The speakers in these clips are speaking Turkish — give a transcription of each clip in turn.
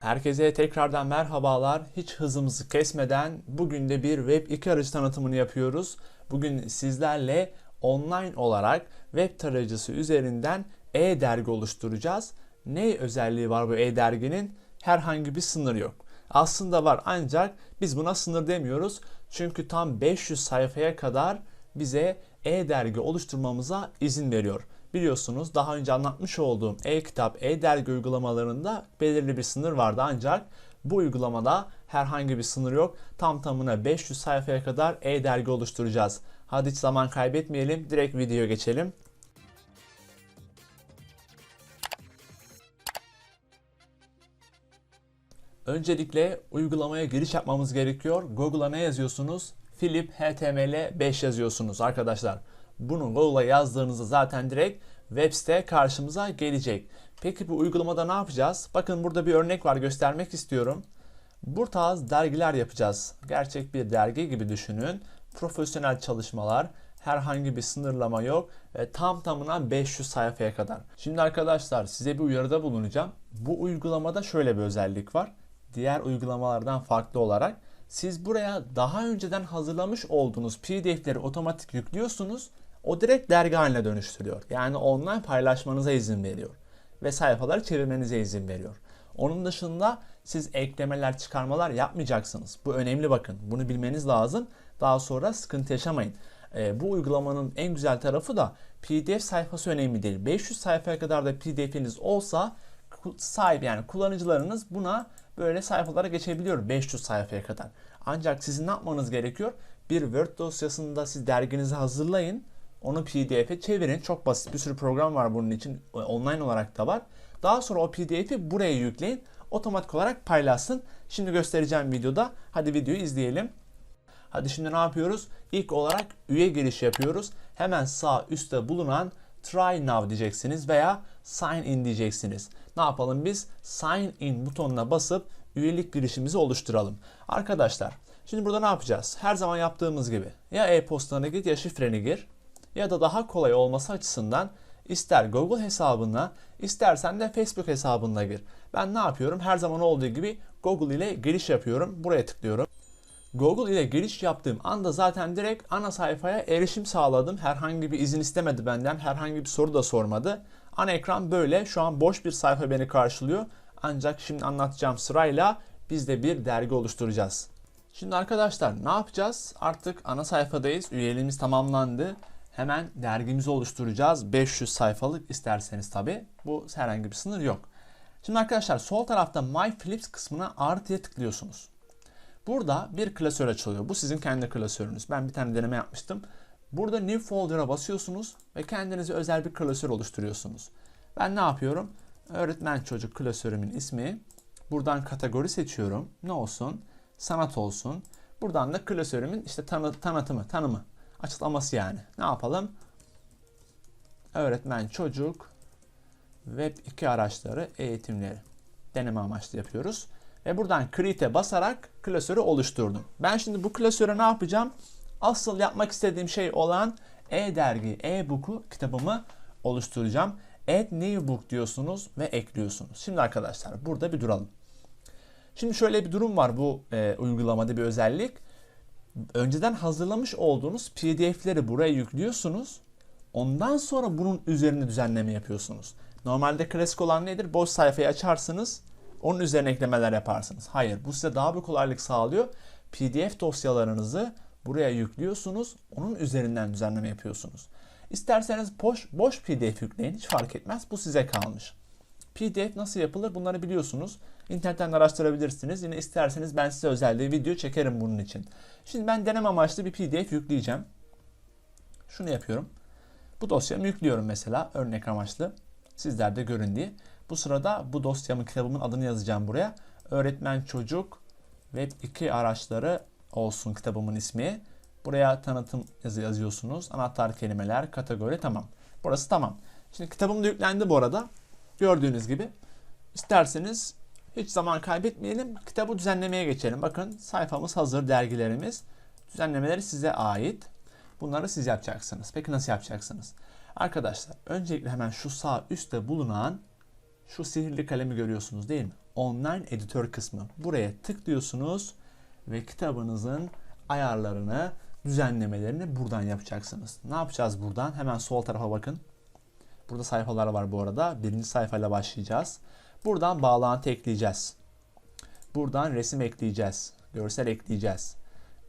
Herkese tekrardan merhabalar. Hiç hızımızı kesmeden bugün de bir Web 2 aracı tanıtımını yapıyoruz. Bugün sizlerle online olarak web tarayıcısı üzerinden e-dergi oluşturacağız. Ne özelliği var bu e-derginin? Herhangi bir sınır yok. Aslında var ancak biz buna sınır demiyoruz. Çünkü tam 500 sayfaya kadar bize e-dergi oluşturmamıza izin veriyor. Biliyorsunuz daha önce anlatmış olduğum e-kitap, e-dergi uygulamalarında belirli bir sınır vardı ancak bu uygulamada herhangi bir sınır yok. Tam tamına 500 sayfaya kadar e-dergi oluşturacağız. Hadi hiç zaman kaybetmeyelim, direkt videoya geçelim. Öncelikle uygulamaya giriş yapmamız gerekiyor. Google'a ne yazıyorsunuz? Philip HTML 5 yazıyorsunuz arkadaşlar. Bunu Google'a yazdığınızda zaten direkt web site karşımıza gelecek. Peki bu uygulamada ne yapacağız? Bakın burada bir örnek var göstermek istiyorum. Bu tarz dergiler yapacağız. Gerçek bir dergi gibi düşünün. Profesyonel çalışmalar, herhangi bir sınırlama yok. ve tam tamına 500 sayfaya kadar. Şimdi arkadaşlar size bir uyarıda bulunacağım. Bu uygulamada şöyle bir özellik var. Diğer uygulamalardan farklı olarak siz buraya daha önceden hazırlamış olduğunuz PDF'leri otomatik yüklüyorsunuz. O direkt dergi haline dönüştürüyor. Yani online paylaşmanıza izin veriyor. Ve sayfaları çevirmenize izin veriyor. Onun dışında siz eklemeler, çıkarmalar yapmayacaksınız. Bu önemli bakın. Bunu bilmeniz lazım. Daha sonra sıkıntı yaşamayın. E, bu uygulamanın en güzel tarafı da PDF sayfası önemli değil. 500 sayfaya kadar da PDF'iniz olsa sahip yani kullanıcılarınız buna böyle sayfalara geçebiliyor 500 sayfaya kadar. Ancak sizin ne yapmanız gerekiyor? Bir Word dosyasında siz derginizi hazırlayın. Onu PDF'e çevirin. Çok basit bir sürü program var bunun için. Online olarak da var. Daha sonra o PDF'i buraya yükleyin. Otomatik olarak paylaşsın. Şimdi göstereceğim videoda. Hadi videoyu izleyelim. Hadi şimdi ne yapıyoruz? İlk olarak üye giriş yapıyoruz. Hemen sağ üstte bulunan Try Now diyeceksiniz veya Sign In diyeceksiniz. Ne yapalım biz? Sign In butonuna basıp üyelik girişimizi oluşturalım. Arkadaşlar şimdi burada ne yapacağız? Her zaman yaptığımız gibi ya e-postana git ya şifreni gir ya da daha kolay olması açısından ister Google hesabına istersen de Facebook hesabına gir. Ben ne yapıyorum? Her zaman olduğu gibi Google ile giriş yapıyorum. Buraya tıklıyorum. Google ile giriş yaptığım anda zaten direkt ana sayfaya erişim sağladım. Herhangi bir izin istemedi benden. Herhangi bir soru da sormadı. Ana ekran böyle. Şu an boş bir sayfa beni karşılıyor. Ancak şimdi anlatacağım sırayla biz de bir dergi oluşturacağız. Şimdi arkadaşlar ne yapacağız? Artık ana sayfadayız. Üyeliğimiz tamamlandı. Hemen dergimizi oluşturacağız. 500 sayfalık isterseniz tabi. Bu herhangi bir sınır yok. Şimdi arkadaşlar sol tarafta My Philips kısmına artıya tıklıyorsunuz. Burada bir klasör açılıyor. Bu sizin kendi klasörünüz. Ben bir tane deneme yapmıştım. Burada New Folder'a basıyorsunuz ve kendinize özel bir klasör oluşturuyorsunuz. Ben ne yapıyorum? Öğretmen çocuk klasörümün ismi. Buradan kategori seçiyorum. Ne olsun? Sanat olsun. Buradan da klasörümün işte tanı, tanıtımı, tanımı, açıklaması yani. Ne yapalım? Öğretmen çocuk web 2 araçları eğitimleri deneme amaçlı yapıyoruz. Ve buradan create'e basarak klasörü oluşturdum. Ben şimdi bu klasöre ne yapacağım? Asıl yapmak istediğim şey olan e-dergi, e-book'u kitabımı oluşturacağım. Add new book diyorsunuz ve ekliyorsunuz. Şimdi arkadaşlar burada bir duralım. Şimdi şöyle bir durum var bu e, uygulamada bir özellik. Önceden hazırlamış olduğunuz PDF'leri buraya yüklüyorsunuz. Ondan sonra bunun üzerine düzenleme yapıyorsunuz. Normalde klasik olan nedir? Boş sayfayı açarsınız onun üzerine eklemeler yaparsınız. Hayır bu size daha bir kolaylık sağlıyor. PDF dosyalarınızı buraya yüklüyorsunuz. Onun üzerinden düzenleme yapıyorsunuz. İsterseniz boş, boş PDF yükleyin hiç fark etmez. Bu size kalmış. PDF nasıl yapılır bunları biliyorsunuz. İnternetten araştırabilirsiniz. Yine isterseniz ben size özel bir video çekerim bunun için. Şimdi ben deneme amaçlı bir PDF yükleyeceğim. Şunu yapıyorum. Bu dosyamı yüklüyorum mesela örnek amaçlı. Sizler de görün diye. Bu sırada bu dosyamın kitabımın adını yazacağım buraya. Öğretmen çocuk web 2 araçları olsun kitabımın ismi. Buraya tanıtım yazı yazıyorsunuz. Anahtar kelimeler, kategori tamam. Burası tamam. Şimdi kitabım da yüklendi bu arada. Gördüğünüz gibi. İsterseniz hiç zaman kaybetmeyelim. Kitabı düzenlemeye geçelim. Bakın sayfamız hazır, dergilerimiz. Düzenlemeleri size ait. Bunları siz yapacaksınız. Peki nasıl yapacaksınız? Arkadaşlar öncelikle hemen şu sağ üstte bulunan şu sihirli kalemi görüyorsunuz değil mi? online editör kısmı. Buraya tıklıyorsunuz ve kitabınızın ayarlarını, düzenlemelerini buradan yapacaksınız. Ne yapacağız buradan? Hemen sol tarafa bakın. Burada sayfalar var bu arada. Birinci sayfayla başlayacağız. Buradan bağlantı ekleyeceğiz. Buradan resim ekleyeceğiz. Görsel ekleyeceğiz.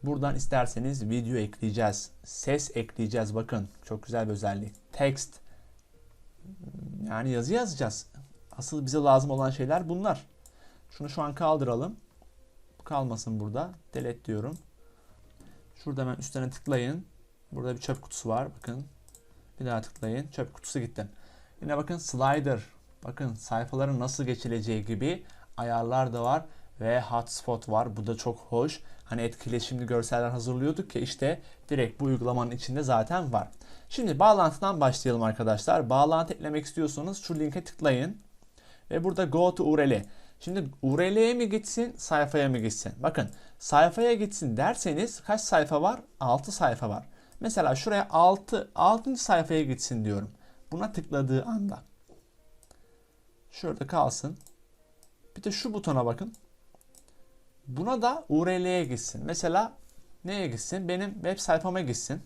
Buradan isterseniz video ekleyeceğiz. Ses ekleyeceğiz. Bakın çok güzel bir özellik. Text. Yani yazı yazacağız. Asıl bize lazım olan şeyler bunlar. Şunu şu an kaldıralım. Kalmasın burada. Delete diyorum. Şurada hemen üstüne tıklayın. Burada bir çöp kutusu var. Bakın. Bir daha tıklayın. Çöp kutusu gitti. Yine bakın slider. Bakın sayfaların nasıl geçileceği gibi ayarlar da var ve hotspot var. Bu da çok hoş. Hani etkileşimli görseller hazırlıyorduk ya işte direkt bu uygulamanın içinde zaten var. Şimdi bağlantıdan başlayalım arkadaşlar. Bağlantı eklemek istiyorsanız şu linke tıklayın. Ve burada go to URL. Şimdi URL'ye mi gitsin, sayfaya mı gitsin? Bakın sayfaya gitsin derseniz kaç sayfa var? 6 sayfa var. Mesela şuraya 6, 6. sayfaya gitsin diyorum. Buna tıkladığı anda. Şurada kalsın. Bir de şu butona bakın. Buna da URL'ye gitsin. Mesela neye gitsin? Benim web sayfama gitsin.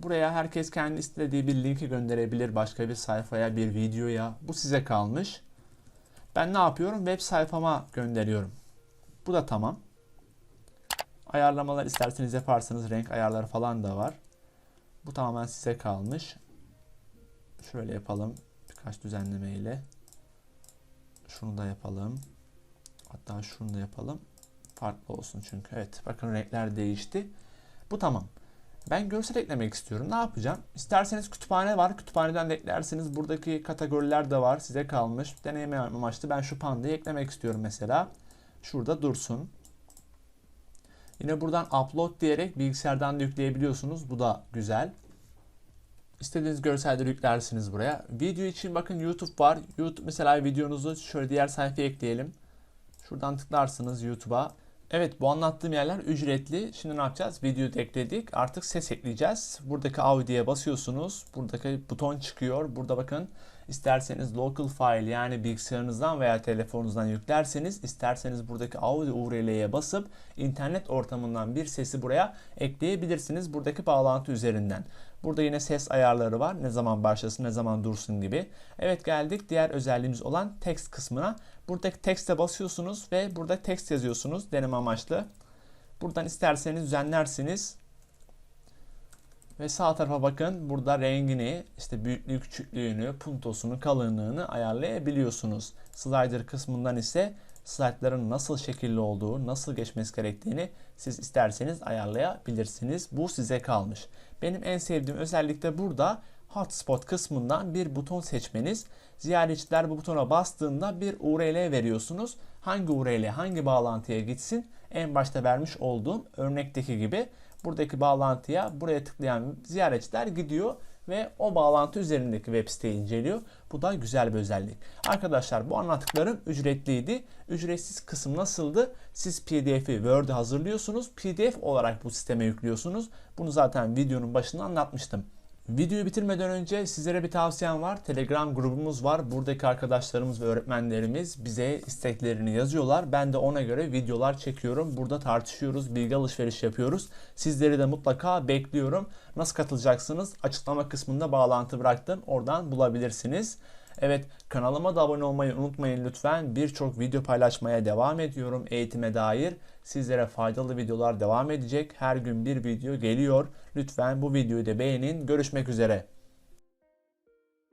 Buraya herkes kendi istediği bir linki gönderebilir başka bir sayfaya, bir videoya. Bu size kalmış. Ben ne yapıyorum? Web sayfama gönderiyorum. Bu da tamam. Ayarlamalar isterseniz yaparsınız. Renk ayarları falan da var. Bu tamamen size kalmış. Şöyle yapalım. Birkaç düzenleme ile. Şunu da yapalım. Hatta şunu da yapalım. Farklı olsun çünkü. Evet bakın renkler değişti. Bu tamam. Ben görsel eklemek istiyorum. Ne yapacağım? İsterseniz kütüphane var. Kütüphaneden de eklersiniz. Buradaki kategoriler de var. Size kalmış. Deneyime amaçlı ben şu pandayı eklemek istiyorum mesela. Şurada dursun. Yine buradan upload diyerek bilgisayardan da yükleyebiliyorsunuz. Bu da güzel. İstediğiniz görselleri yüklersiniz buraya. Video için bakın YouTube var. YouTube mesela videonuzu şöyle diğer sayfaya ekleyelim. Şuradan tıklarsınız YouTube'a. Evet bu anlattığım yerler ücretli. Şimdi ne yapacağız? Videoyu ekledik. Artık ses ekleyeceğiz. Buradaki audio'ya basıyorsunuz. Buradaki buton çıkıyor. Burada bakın isterseniz local file yani bilgisayarınızdan veya telefonunuzdan yüklerseniz isterseniz buradaki audio URL'ye basıp internet ortamından bir sesi buraya ekleyebilirsiniz. Buradaki bağlantı üzerinden. Burada yine ses ayarları var. Ne zaman başlasın, ne zaman dursun gibi. Evet geldik diğer özelliğimiz olan text kısmına. Buradaki text'e basıyorsunuz ve burada text yazıyorsunuz deneme amaçlı. Buradan isterseniz düzenlersiniz. Ve sağ tarafa bakın burada rengini, işte büyüklüğü, küçüklüğünü, puntosunu, kalınlığını ayarlayabiliyorsunuz. Slider kısmından ise slaytların nasıl şekilli olduğu, nasıl geçmesi gerektiğini siz isterseniz ayarlayabilirsiniz. Bu size kalmış. Benim en sevdiğim özellik de burada hotspot kısmından bir buton seçmeniz. Ziyaretçiler bu butona bastığında bir URL veriyorsunuz. Hangi URL hangi bağlantıya gitsin? En başta vermiş olduğum örnekteki gibi buradaki bağlantıya buraya tıklayan ziyaretçiler gidiyor ve o bağlantı üzerindeki web siteyi inceliyor. Bu da güzel bir özellik. Arkadaşlar bu anlattıklarım ücretliydi. Ücretsiz kısım nasıldı? Siz PDF'i Word'e hazırlıyorsunuz. PDF olarak bu sisteme yüklüyorsunuz. Bunu zaten videonun başında anlatmıştım. Videoyu bitirmeden önce sizlere bir tavsiyem var. Telegram grubumuz var. Buradaki arkadaşlarımız ve öğretmenlerimiz bize isteklerini yazıyorlar. Ben de ona göre videolar çekiyorum. Burada tartışıyoruz, bilgi alışveriş yapıyoruz. Sizleri de mutlaka bekliyorum. Nasıl katılacaksınız? Açıklama kısmında bağlantı bıraktım. Oradan bulabilirsiniz. Evet kanalıma da abone olmayı unutmayın lütfen. Birçok video paylaşmaya devam ediyorum eğitime dair. Sizlere faydalı videolar devam edecek. Her gün bir video geliyor. Lütfen bu videoyu da beğenin. Görüşmek üzere.